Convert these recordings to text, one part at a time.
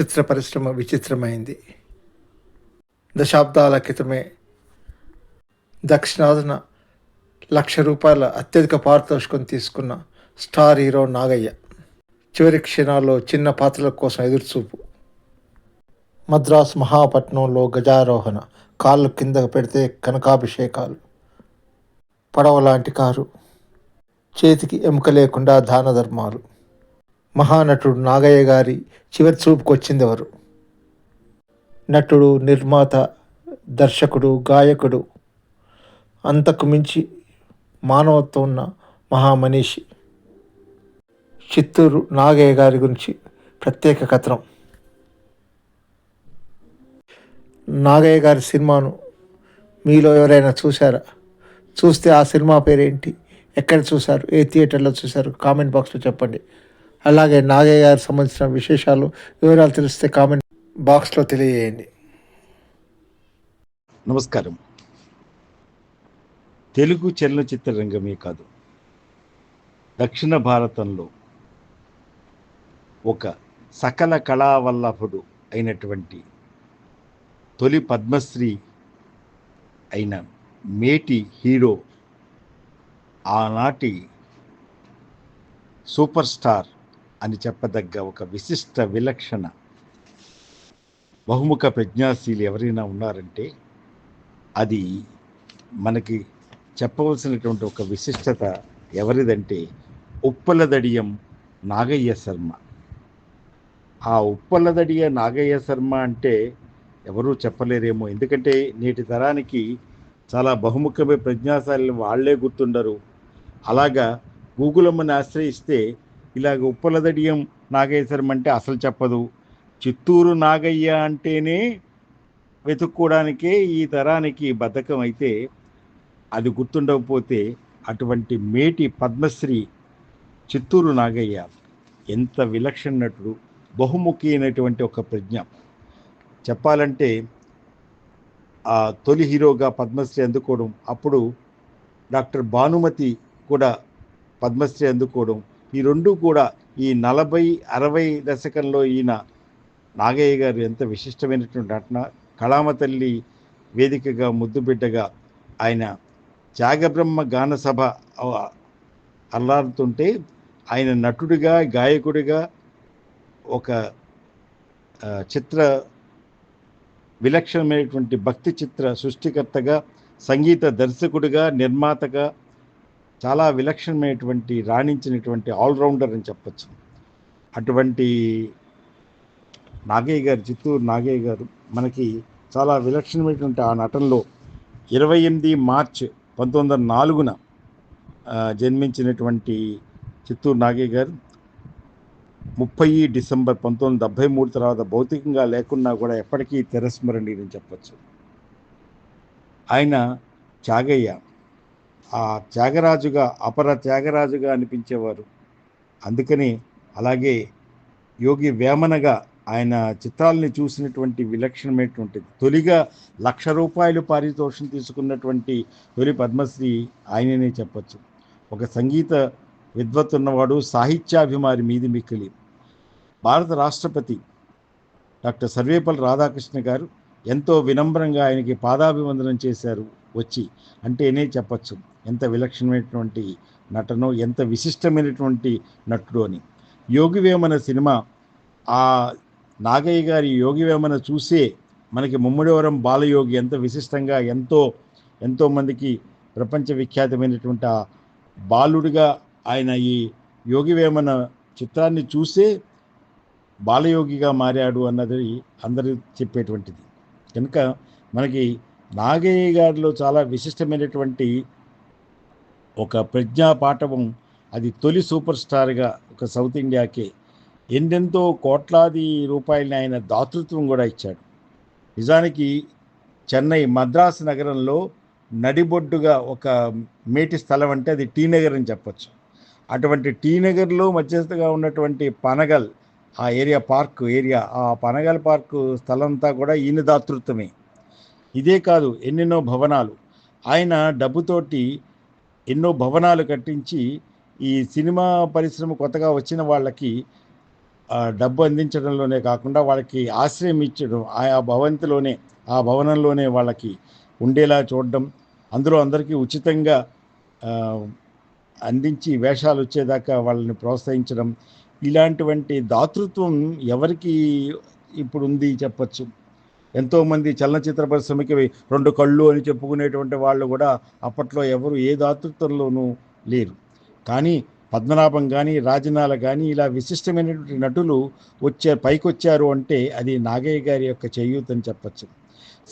చిత్ర పరిశ్రమ విచిత్రమైంది. దశాబ్దాల క్రితమే దక్షిణాదిన లక్ష రూపాయల అత్యధిక పారితోషికం తీసుకున్న స్టార్ హీరో నాగయ్య. చివరి క్షణాల్లో చిన్న పాత్రల కోసం ఎదురుచూపు. మద్రాసు మహాపట్నంలో గజారోహణ కాళ్ళు కింద పెడితే కనకాభిషేకాలు. పడవ లాంటి కారు. చేతికి ఎముక లేకుండా దాన ధర్మాలు మహానటుడు నాగయ్య గారి చివరి చూపుకు వచ్చిందెవరు నటుడు నిర్మాత దర్శకుడు గాయకుడు. అంతకు మించి మానవత్వం ఉన్న మహామనీషి. చిత్తూరు నాగయ్య గారి గురించి ప్రత్యేక కథనం. నాగయ్య గారి సినిమాను మీలో ఎవరైనా చూశారా? చూస్తే ఆ సినిమా పేరేంటి? ఎక్కడ చూశారు? ఏ థియేటర్లో చూశారు? కామెంట్ బాక్స్లో చెప్పండి. అలాగే నాగయ్య గారికి సంబంధించిన విశేషాలు వివరాలు తెలిస్తే కామెంట్ బాక్స్లో తెలియజేయండి. నమస్కారం. తెలుగు చలనచిత్ర రంగమే కాదు దక్షిణ భారతంలో ఒక సకల కళావల్లభుడు అయినటువంటి తొలి పద్మశ్రీ అయిన మేటి హీరో ఆనాటి సూపర్ స్టార్ అని చెప్పదగ్గ ఒక విశిష్ట విలక్షణ బహుముఖ ప్రజ్ఞాశీలు ఎవరైనా ఉన్నారంటే అది మనకి చెప్పవలసినటువంటి ఒక విశిష్టత ఎవరిదంటే ఉప్పలదడియం నాగయ్య శర్మ. ఆ ఉప్పలదడియ నాగయ్య శర్మ అంటే ఎవరూ చెప్పలేరేమో. ఎందుకంటే నేటి తరానికి చాలా బహుముఖమైన ప్రజ్ఞాశాలి వాళ్ళే గుర్తుండరు. అలాగా గూగులమ్మని ఆశ్రయిస్తే ఇలాగ ఉప్పలదడియం నాగేశ్వరం అంటే అసలు చెప్పదు. చిత్తూరు నాగయ్య అంటేనే వెతుక్కోవడానికే ఈ తరానికి బద్ధకం అయితే అది గుర్తుండకపోతే అటువంటి మేటి పద్మశ్రీ చిత్తూరు నాగయ్య ఎంత విలక్షణ నటుడు బహుముఖి అయినటువంటి ఒక ప్రజ్ఞ. చెప్పాలంటే ఆ తొలి హీరోగా పద్మశ్రీ అందుకోవడం అప్పుడు డాక్టర్ భానుమతి కూడా పద్మశ్రీ అందుకోవడం ఈ రెండు కూడా ఈ నలభై అరవై దశకంలో ఈయన నాగయ్య గారు ఎంత విశిష్టమైనటువంటి నటన కళామ తల్లి వేదికగా ముద్దుబిడ్డగా ఆయన త్యాగబ్రహ్మ గాన సభ అల్లాడుతుంటే ఆయన నటుడిగా గాయకుడిగా ఒక చిత్ర విలక్షణమైనటువంటి భక్తి చిత్ర సృష్టికర్తగా సంగీత దర్శకుడిగా నిర్మాతగా చాలా విలక్షణమైనటువంటి రాణించినటువంటి ఆల్రౌండర్ అని చెప్పచ్చు. అటువంటి నాగయ్య గారు చిత్తూరు నాగయ్య గారు మనకి చాలా విలక్షణమైనటువంటి ఆ నటనలో ఇరవై ఎనిమిది మార్చ్ పంతొమ్మిది వందల నాలుగున జన్మించినటువంటి చిత్తూరు నాగయ్య గారు ముప్పై డిసెంబర్ పంతొమ్మిది వందల డెబ్బై మూడు తర్వాత భౌతికంగా లేకున్నా కూడా ఎప్పటికీ తిరస్మరణీయని చెప్పచ్చు. ఆయన చాగయ్య ఆ త్యాగరాజుగా అపర త్యాగరాజుగా అనిపించేవారు. అందుకని అలాగే యోగి వేమనగా ఆయన చిత్రాలని చూసినటువంటి విలక్షణమైనటువంటిది తొలిగా లక్ష రూపాయలు పారితోషం తీసుకున్నటువంటి తొలి పద్మశ్రీ ఆయననే చెప్పచ్చు. ఒక సంగీత విద్వత్ ఉన్నవాడు సాహిత్యాభిమాని మీది మిక్కిలి. భారత రాష్ట్రపతి డాక్టర్ సర్వేపల్లి రాధాకృష్ణ గారు ఎంతో వినమ్రంగా ఆయనకి పాదాభివందనం చేశారు వచ్చి అంటేనే చెప్పచ్చు. ఎంత విలక్షణమైనటువంటి నటనో ఎంత విశిష్టమైనటువంటి నటుడు అని. యోగివేమన సినిమా ఆ నాగయ్య గారి యోగివేమన చూసే మనకి ముమ్మడివరం బాలయోగి ఎంత విశిష్టంగా ఎంతో ఎంతోమందికి ప్రపంచ విఖ్యాతమైనటువంటి ఆ బాలుడిగా ఆయన ఈ యోగివేమన చిత్రాన్ని చూసే బాలయోగిగా మారాడు అన్నది అందరూ చెప్పేటువంటిది. కనుక మనకి నాగయ్య గారిలో చాలా విశిష్టమైనటువంటి ఒక ప్రజ్ఞాపాఠవం అది తొలి సూపర్ స్టార్గా ఒక సౌత్ ఇండియాకే ఎందెంతో కోట్లాది రూపాయలని ఆయన దాతృత్వం కూడా ఇచ్చాడు. నిజానికి చెన్నై మద్రాస్ నగరంలో నడిబొడ్డుగా ఒక మేటి స్థలం అంటే అది టీ నగర్ అని చెప్పచ్చు. అటువంటి టీ నగర్లో మధ్యస్థగా ఉన్నటువంటి పనగల్ ఆ ఏరియా పార్క్ ఏరియా ఆ పనగల్ పార్క్ స్థలంతా కూడా ఈయన దాతృత్వమే. ఇదే కాదు ఎన్నెన్నో భవనాలు. ఆయన డబ్బుతోటి ఎన్నో భవనాలు కట్టించి ఈ సినిమా పరిశ్రమ కొత్తగా వచ్చిన వాళ్ళకి డబ్బు అందించడంలోనే కాకుండా వాళ్ళకి ఆశ్రయం ఇచ్చడం ఆయా భవంతిలోనే ఆ భవనంలోనే వాళ్ళకి ఉండేలా చూడడం అందులో అందరికీ ఉచితంగా అందించి వేషాలు వచ్చేదాకా వాళ్ళని ప్రోత్సహించడం ఇలాంటివంటి దాతృత్వం ఎవరికి ఇప్పుడు ఉంది చెప్పచ్చు. ఎంతోమంది చలనచిత్ర పరిశ్రమకి రెండు కళ్ళు అని చెప్పుకునేటువంటి వాళ్ళు కూడా అప్పట్లో ఎవరు ఏ దాతృత్వంలోనూ లేరు. కానీ పద్మనాభం కానీ రాజనాల కానీ ఇలా విశిష్టమైనటువంటి నటులు వచ్చే పైకొచ్చారు అంటే అది నాగయ్య గారి యొక్క చేయూతని అని చెప్పచ్చు.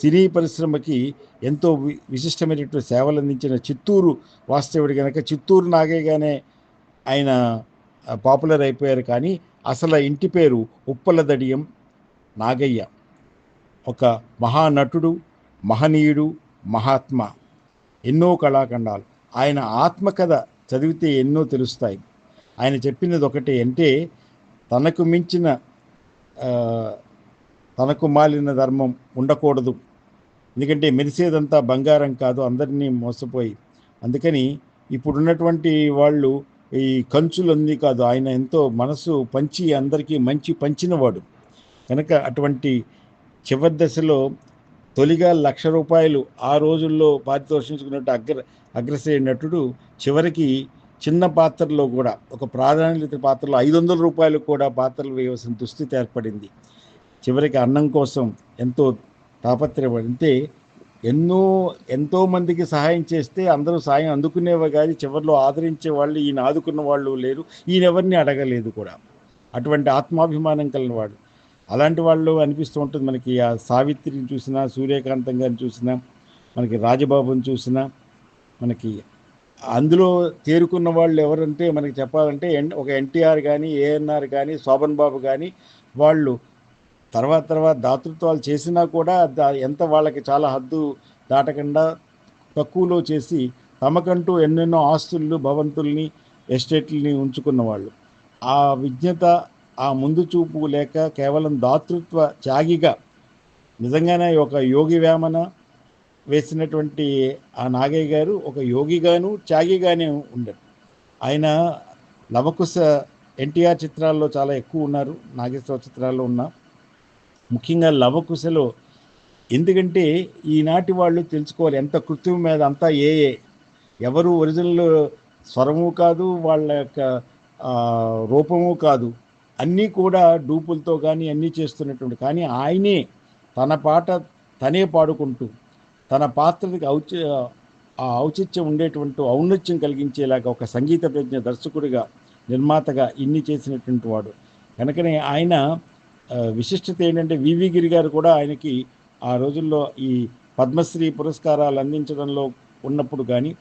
సినీ పరిశ్రమకి ఎంతో వి- విశిష్టమైనటువంటి సేవలు అందించిన చిత్తూరు వాస్తవుడు కనుక చిత్తూరు నాగయ్యగానే ఆయన పాపులర్ అయిపోయారు కానీ అసలు ఇంటి పేరు ఉప్పలదడియం నాగయ్య. ఒక మహానటుడు మహనీయుడు మహాత్మ. ఎన్నో కళాఖండాలు. ఆయన ఆత్మకథ చదివితే ఎన్నో తెలుస్తాయి. ఆయన చెప్పినది ఒకటి అంటే తనకు మించిన తనకు మాలిన ధర్మం ఉండకూడదు. ఎందుకంటే మెరిసేదంతా బంగారం కాదు అందరినీ మోసపోయి. అందుకని ఇప్పుడున్నటువంటి వాళ్ళు ఈ కంచులన్నీ కాదు ఆయన ఎంతో మనసు పంచి అందరికీ మంచి పంచినవాడు. కనుక అటువంటి చివరి దశలో తొలిగా లక్ష రూపాయలు ఆ రోజుల్లో పారితోషించుకున్నట్టు అగ్ర అగ్రశ్రేయ నటుడు చివరికి చిన్న పాత్రలో కూడా ఒక ప్రాధాన్యత పాత్రలో ఐదు వందల రూపాయలు కూడా పాత్రలు వేయవలసిన దుస్థితి ఏర్పడింది. చివరికి అన్నం కోసం ఎంతో తాపత్రయపడితే ఎన్నో ఎంతో మందికి సహాయం చేస్తే అందరూ సాయం అందుకునేవా కానీ చివరిలో ఆదరించే వాళ్ళు ఈయన ఆదుకున్న వాళ్ళు లేరు. ఈయన ఎవరిని అడగలేదు కూడా. అటువంటి ఆత్మాభిమానం కలిగిన వాడు. అలాంటి వాళ్ళు అనిపిస్తూ ఉంటుంది. మనకి ఆ సావిత్రిని చూసినా సూర్యకాంతం గారిని చూసినా మనకి రాజబాబుని చూసినా మనకి అందులో తేరుకున్న వాళ్ళు ఎవరంటే మనకి చెప్పాలంటే ఎన్- ఒక ఎన్టీఆర్ కానీ ఏఎన్ఆర్ కానీ శోభన్ బాబు కానీ వాళ్ళు. తర్వాత తర్వాత దాతృత్వాలు చేసినా కూడా ఎంత వాళ్ళకి చాలా హద్దు దాటకుండా తక్కువలో చేసి తమకంటూ ఎన్నెన్నో ఆస్తులు భవంతుల్ని ఎస్టేట్లని ఉంచుకున్న వాళ్ళు. ఆ విజ్ఞత ఆ ముందు చూపు లేక కేవలం దాతృత్వ త్యాగిగా నిజంగానే ఒక యోగి వేమన వేసినటువంటి ఆ నాగయ్య గారు ఒక యోగిగాను త్యాగిగానే ఉండరు. ఆయన లవకుశ ఎన్టీఆర్ చిత్రాల్లో చాలా ఎక్కువ ఉన్నారు నాగేశ్వర చిత్రాల్లో ఉన్న. ముఖ్యంగా లవకుశలో ఎందుకంటే ఈనాటి వాళ్ళు తెలుసుకోవాలి ఎంత కృత్రిమ మీద అంతా ఏ ఏ ఎవరు ఒరిజినల్ స్వరము కాదు వాళ్ళ యొక్క రూపము కాదు. అన్నీ కూడా డూపులతో కానీ అన్నీ చేస్తున్నటువంటి కానీ ఆయనే తన పాట తనే పాడుకుంటూ తన పాత్రకి ఔచి ఆ ఔచిత్యం ఉండేటువంటి ఔన్నత్యం కలిగించేలాగా ఒక సంగీత ప్రజ్ఞ దర్శకుడిగా నిర్మాతగా ఇన్ని చేసినటువంటి వాడు. కనుకనే ఆయన విశిష్టత ఏంటంటే వివి గిరి గారు కూడా ఆయనకి ఆ రోజుల్లో ఈ పద్మశ్రీ పురస్కారాలు అందించడంలో ఉన్నప్పుడు కానీ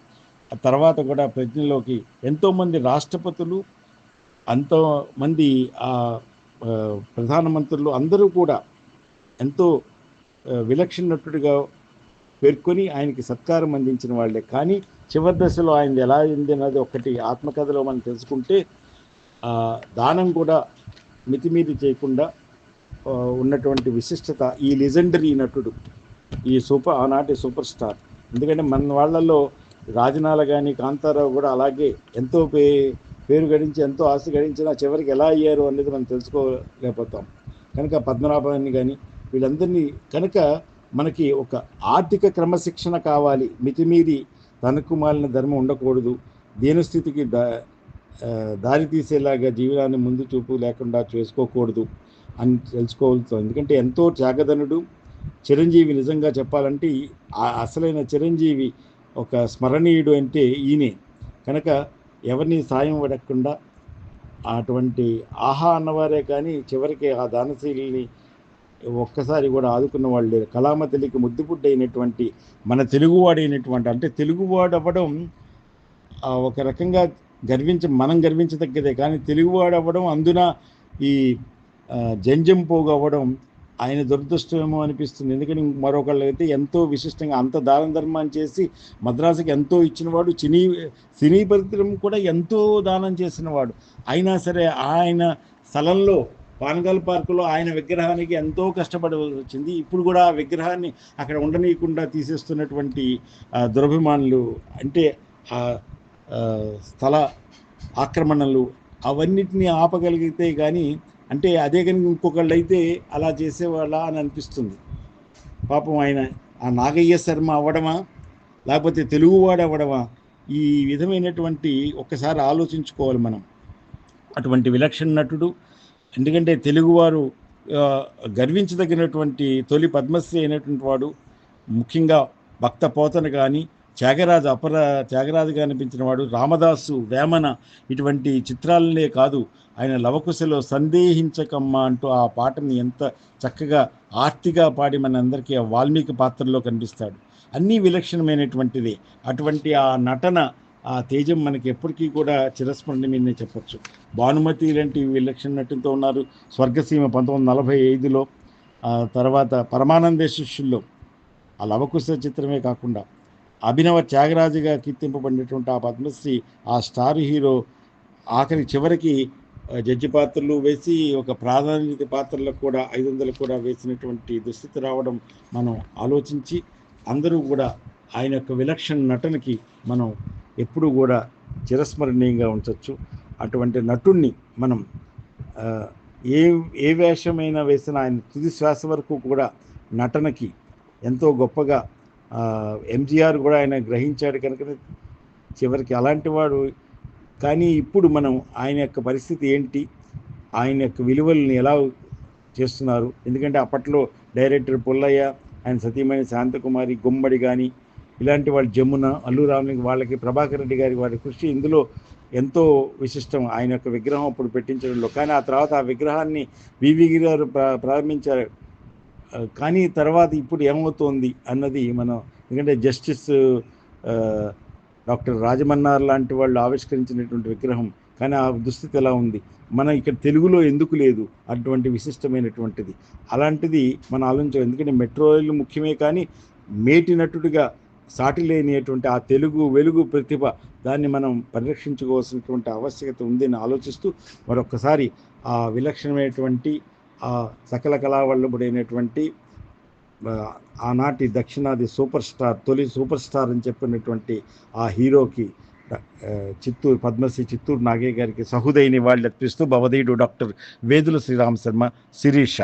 తర్వాత కూడా ప్రజ్ఞలోకి ఎంతోమంది రాష్ట్రపతులు అంతమంది మంది ఆ ప్రధానమంత్రులు అందరూ కూడా ఎంతో విలక్షణ నటుడిగా పేర్కొని ఆయనకి సత్కారం అందించిన వాళ్ళే. కానీ చివరి దశలో ఆయన ఎలా అయింది అన్నది ఒకటి ఆత్మకథలో మనం తెలుసుకుంటే దానం కూడా మితిమీరి చేయకుండా ఉన్నటువంటి విశిష్టత ఈ లిజెండరీ నటుడు ఈ సూపర్ ఆనాటి సూపర్ స్టార్. ఎందుకంటే మన వాళ్ళల్లో రాజనాల కానీ కాంతారావు కూడా అలాగే ఎంతో పే పేరు గడించి ఎంతో ఆశ గడించినా చివరికి ఎలా అయ్యారు అనేది మనం తెలుసుకోలేకపోతాం. కనుక పద్మనాభాన్ని కానీ వీళ్ళందరినీ కనుక మనకి ఒక ఆర్థిక క్రమశిక్షణ కావాలి. మితిమీరి తనకు మాలిన ధర్మం ఉండకూడదు. దీనస్థితికి దా దారితీసేలాగా దారి తీసేలాగా జీవనాన్ని ముందు చూపు లేకుండా చేసుకోకూడదు అని తెలుసుకోవాల్సి ఎందుకంటే ఎంతో త్యాగధనుడు చిరంజీవి నిజంగా చెప్పాలంటే అసలైన చిరంజీవి ఒక స్మరణీయుడు అంటే ఈయనే. కనుక ఎవరిని సాయం పడకుండా అటువంటి ఆహా అన్నవారే కానీ చివరికి ఆ దానశీలిని ఒక్కసారి కూడా ఆదుకున్న వాళ్ళు లేరు. కళామతలికి ముద్దుపుడ్డ అయినటువంటి మన తెలుగువాడైనటువంటి అంటే తెలుగువాడు అవ్వడం ఒక రకంగా గర్వించ మనం గర్వించదగ్గదే కానీ తెలుగువాడు అవ్వడం అందున ఈ జంజంపోగు అవ్వడం ఆయన దురదృష్టమేమో అనిపిస్తుంది. ఎందుకని మరొకళ్ళు అయితే ఎంతో విశిష్టంగా అంత దాన ధర్మాన్ని చేసి మద్రాసుకి ఎంతో ఇచ్చినవాడు చినీ సినీ పరిత్రం కూడా ఎంతో దానం చేసినవాడు. అయినా సరే ఆయన స్థలంలో పానగల్ పార్కులో ఆయన విగ్రహానికి ఎంతో కష్టపడవలసి వచ్చింది ఇప్పుడు కూడా ఆ విగ్రహాన్ని అక్కడ ఉండనీయకుండా తీసేస్తున్నటువంటి దురభిమానులు అంటే ఆ స్థల ఆక్రమణలు అవన్నిటిని ఆపగలిగితే కానీ అంటే అదే కనుక ఇంకొకళ్ళు అయితే అలా చేసేవాళ్ళ అని అనిపిస్తుంది. పాపం ఆయన ఆ నాగయ్య శర్మ అవ్వడమా? లేకపోతే తెలుగువాడు అవ్వడమా? ఈ విధమైనటువంటి ఒక్కసారి ఆలోచించుకోవాలి మనం. అటువంటి విలక్షణ నటుడు ఎందుకంటే తెలుగువారు గర్వించదగినటువంటి తొలి పద్మశ్రీ అయినటువంటి వాడు ముఖ్యంగా భక్త పోతన కానీ త్యాగరాజు అపర త్యాగరాజుగా అనిపించిన వాడు రామదాసు వేమన ఇటువంటి చిత్రాలనే కాదు. ఆయన లవకుశలో సందేహించకమ్మా అంటూ ఆ పాటని ఎంత చక్కగా ఆర్తిగా పాడి మనందరికీ ఆ వాల్మీకి పాత్రలో కనిపిస్తాడు. అన్నీ విలక్షణమైనటువంటిది. అటువంటి ఆ నటన ఆ తేజం మనకి ఎప్పటికీ కూడా చిరస్మరణీయమని చెప్పొచ్చు. భానుమతి లాంటి విలక్షణ నటులతో ఉన్నారు. స్వర్గసీమ పంతొమ్మిది నలభై ఐదులో తర్వాత పరమానంద శిష్యుల్లో. ఆ లవకుశ చిత్రమే కాకుండా అభినవ త్యాగరాజుగా కీర్తింపబడినటువంటి ఆ పద్మశ్రీ ఆ స్టార్ హీరో ఆఖరి చివరికి జడ్జి పాత్రలు వేసి ఒక ప్రాధాన్యత పాత్రలకు కూడా ఐదు వందలు కూడా వేసినటువంటి దుస్థితి రావడం మనం ఆలోచించి అందరూ కూడా ఆయన యొక్క విలక్షణ నటనకి మనం ఎప్పుడూ కూడా చిరస్మరణీయంగా ఉంచవచ్చు అటువంటి నటుణ్ణి మనం ఏ ఏ వేషమైనా వేసిన ఆయన తుది శ్వాస వరకు కూడా నటనకి ఎంతో గొప్పగా ఎంజీఆర్ కూడా ఆయన గ్రహించాడు కనుక చివరికి అలాంటి వాడు. కానీ ఇప్పుడు మనం ఆయన యొక్క పరిస్థితి ఏంటి? ఆయన యొక్క విలువల్ని ఎలా చేస్తున్నారు? ఎందుకంటే అప్పట్లో డైరెక్టర్ పుల్లయ్య ఆయన సతీమణి శాంతకుమారి గుమ్మడి కానీ ఇలాంటి వాళ్ళు జమున అల్లు రామలింగ వాళ్ళకి ప్రభాకర్ రెడ్డి గారి వారి కృషి ఇందులో ఎంతో విశిష్టం. ఆయన యొక్క విగ్రహం అప్పుడు పెట్టించడంలో కానీ ఆ తర్వాత ఆ విగ్రహాన్ని వివి గారు ప్రా- ప్రారంభించారు. కానీ తర్వాత ఇప్పుడు ఏమవుతోంది అన్నది మనం ఎందుకంటే జస్టిస్ డాక్టర్ రాజమన్నార్ లాంటి వాళ్ళు ఆవిష్కరించినటువంటి విగ్రహం కానీ ఆ దుస్థితి ఎలా ఉంది? మన ఇక్కడ తెలుగులో ఎందుకు లేదు అటువంటి విశిష్టమైనటువంటిది? అలాంటిది మనం ఆలోచించాం ఎందుకంటే మెట్రో రైలు ముఖ్యమే కానీ మేటి నటుడిగా సాటి లేనిటువంటి ఆ తెలుగు వెలుగు ప్రతిభ దాన్ని మనం పరిరక్షించుకోవాల్సినటువంటి ఆవశ్యకత ఉందని ఆలోచిస్తూ మరొకసారి ఆ విలక్షణమైనటువంటి ఆ సకల కళావల్లభుడైనటువంటి ఆనాటి దక్షిణాది సూపర్ స్టార్ తొలి సూపర్ స్టార్ అని చెప్పినటువంటి ఆ హీరోకి చిత్తూరు పద్మశ్రీ చిత్తూరు నాగయ్య గారికి సహృదయ వాళ్ళు అర్పిస్తూ భవధీయుడు డాక్టర్ వేదుల శ్రీరామ శర్మ శిరీష.